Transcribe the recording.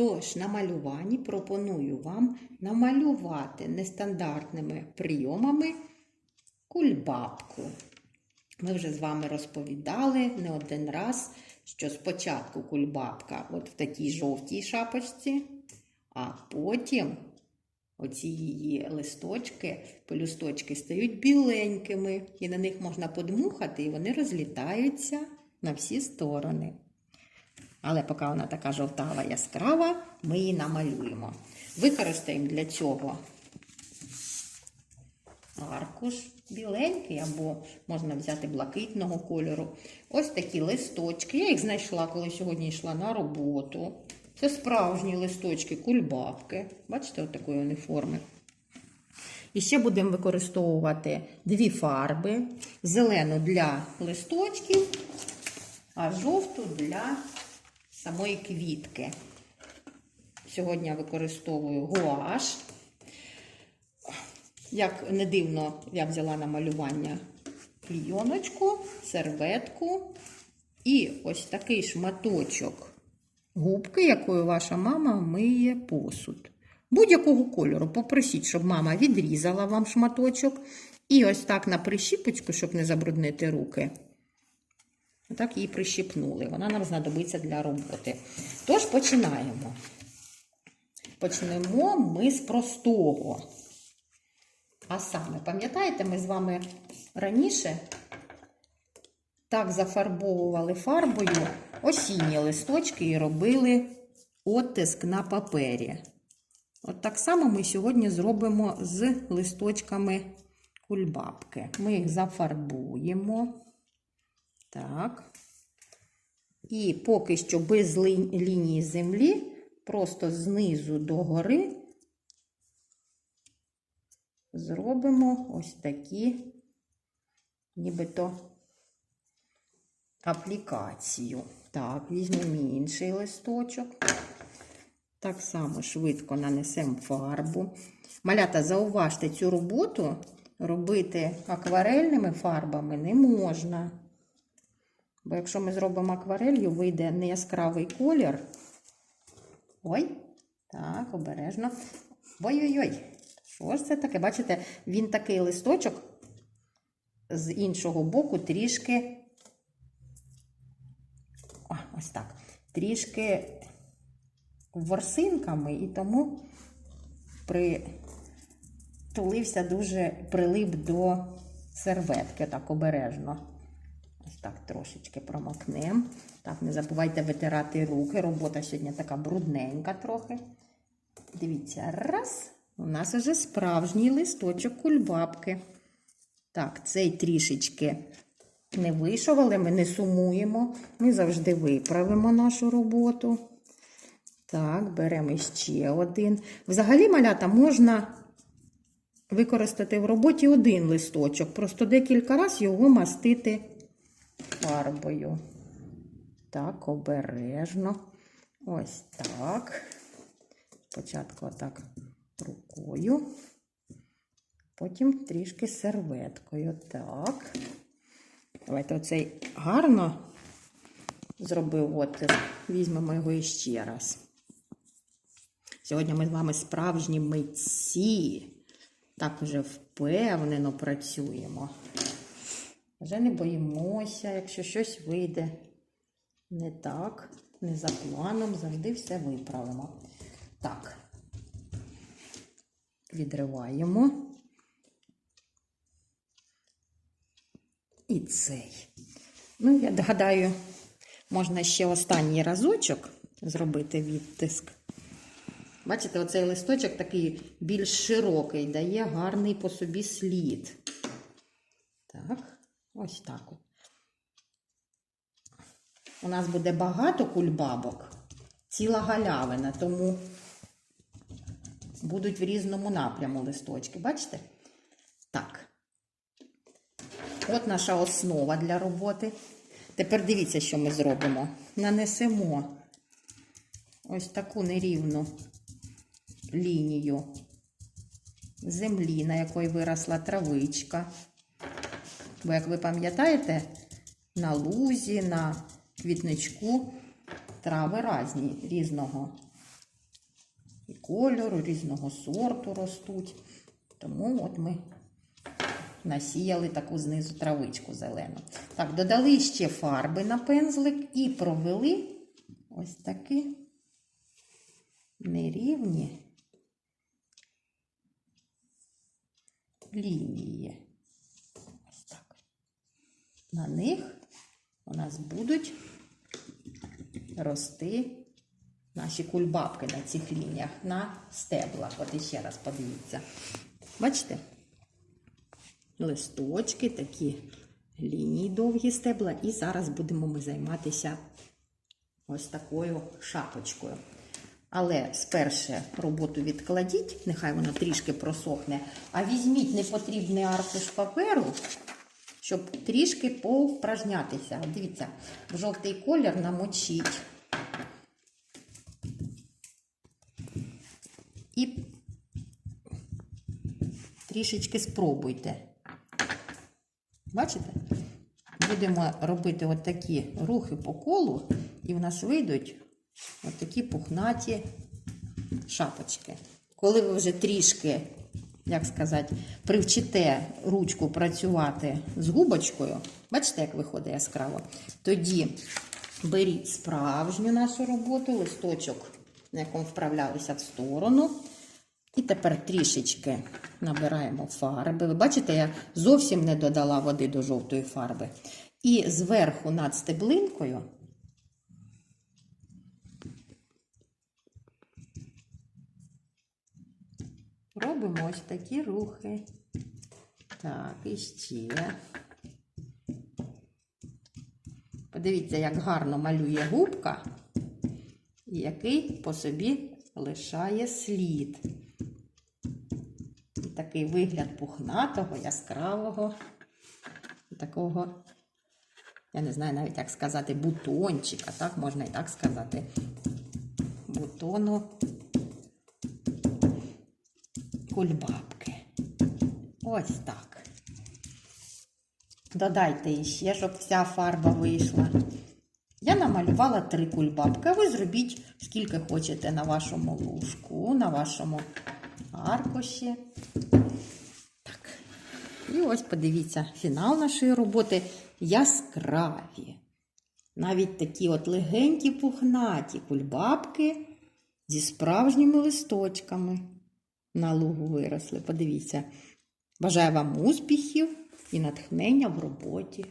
Тож на малюванні пропоную вам намалювати нестандартними прийомами кульбабку. Ми вже з вами розповідали не один раз, що спочатку кульбабка от в такій жовтій шапочці, а потім оці її листочки, пелюсточки стають біленькими, і на них можна подмухати, і вони розлітаються на всі сторони. Але поки вона така жовтава яскрава, ми її намалюємо. Використаємо для цього аркуш біленький, або можна взяти блакитного кольору. Ось такі листочки. Я їх знайшла, коли сьогодні йшла на роботу. Це справжні листочки, кульбабки. Бачите, от такої вони форми. І ще будемо використовувати дві фарби: зелену для листочків, а жовту для самої квітки. Сьогодні я використовую гуаш. Як не дивно, я взяла на малювання клійоночку, серветку і ось такий шматочок губки, якою ваша мама миє посуд. Будь-якого кольору попросіть, щоб мама відрізала вам шматочок. І ось так на прищіпочку, щоб не забруднити руки. Отак її прищіпнули. Вона нам знадобиться для роботи. Тож починаємо. Почнемо ми з простого. А саме, пам'ятаєте, ми з вами раніше так зафарбовували фарбою осінні листочки і робили оттиск на папері. От так само ми сьогодні зробимо з листочками кульбабки. Ми їх зафарбуємо. Так. І поки що без лінії землі, просто знизу до гори зробимо ось такі, нібито аплікацію. Так, візьмемо інший листочок. Так само швидко нанесемо фарбу. Малята, зауважте, цю роботу робити акварельними фарбами не можна. Бо якщо ми зробимо акварелью, вийде не яскравий колір. Ой, так, обережно. Ой-ой-ой. Що ж це таке? Бачите, він такий листочок з іншого боку трішки. О, ось так. Трішки ворсинками, і тому притулився дуже прилип до серветки, так обережно. Так трошечки промокнемо. Так, не забувайте витирати руки. Робота сьогодні така брудненька трохи. Дивіться, раз. У нас вже справжній листочок кульбабки. Так, цей трішечки не вийшов, але ми не сумуємо. Ми завжди виправимо нашу роботу. Так, беремо ще один. Взагалі, малята, можна використати в роботі один листочок. Просто декілька разів його мастити фарбою. Так, обережно. Ось так. Спочатку отак рукою, потім трішки серветкою. Так. Давайте оцей гарно зробив оттиск. Візьмемо його іще раз. Сьогодні ми з вами справжні митці. Так вже впевнено працюємо. Вже не боїмося, якщо щось вийде не так, не за планом, завжди все виправимо. Так, відриваємо. І цей. Ну, я гадаю, можна ще останній разочок зробити відтиск. Бачите, оцей листочок такий більш широкий, дає гарний по собі слід. Так, ось так от. У нас буде багато кульбабок, ціла галявина, тому будуть в різному напряму листочки. Бачите? Так. От наша основа для роботи. Тепер дивіться, що ми зробимо. Нанесемо ось таку нерівну лінію землі, на якої виросла травичка. Бо, як ви пам'ятаєте, на лузі, на квітничку трави різні, різного і кольору, різного сорту ростуть. Тому от ми насіяли таку знизу травичку зелену. Так, додали ще фарби на пензлик і провели ось такі нерівні лінії. На них у нас будуть рости наші кульбабки на цих лініях, на стеблах. От іще раз подивіться. Бачите? Листочки, такі лінії довгі стебла. І зараз будемо ми займатися ось такою шапочкою. Але сперше роботу відкладіть, нехай вона трішки просохне, а візьміть непотрібний аркуш паперу, щоб трішки повпражнятися. Дивіться, жовтий колір намочіть. І трішечки спробуйте. Бачите? Будемо робити от такі рухи по колу, і в нас вийдуть от такі пухнаті шапочки. Коли ви вже трішки, як сказати, привчите ручку працювати з губочкою, бачите, як виходить яскраво, тоді беріть справжню нашу роботу, листочок, на якому вправлялися в сторону. І тепер трішечки набираємо фарби. Ви бачите, я зовсім не додала води до жовтої фарби. І зверху над стеблинкою робимо ось такі рухи. Так, і ще. Подивіться, як гарно малює губка, який по собі лишає слід. І такий вигляд пухнатого, яскравого, такого, я не знаю навіть, як сказати, бутончика, так, можна і так сказати. Бутону кульбабки. Ось так. Додайте іще, щоб вся фарба вийшла. Я намалювала три кульбабки. Ви зробіть скільки хочете на вашому лужку, на вашому аркуші. Так. І ось подивіться, фінал нашої роботи яскраві. Навіть такі от легенькі пухнаті кульбабки зі справжніми листочками на лугу виросли. Подивіться. Бажаю вам успіхів і натхнення в роботі.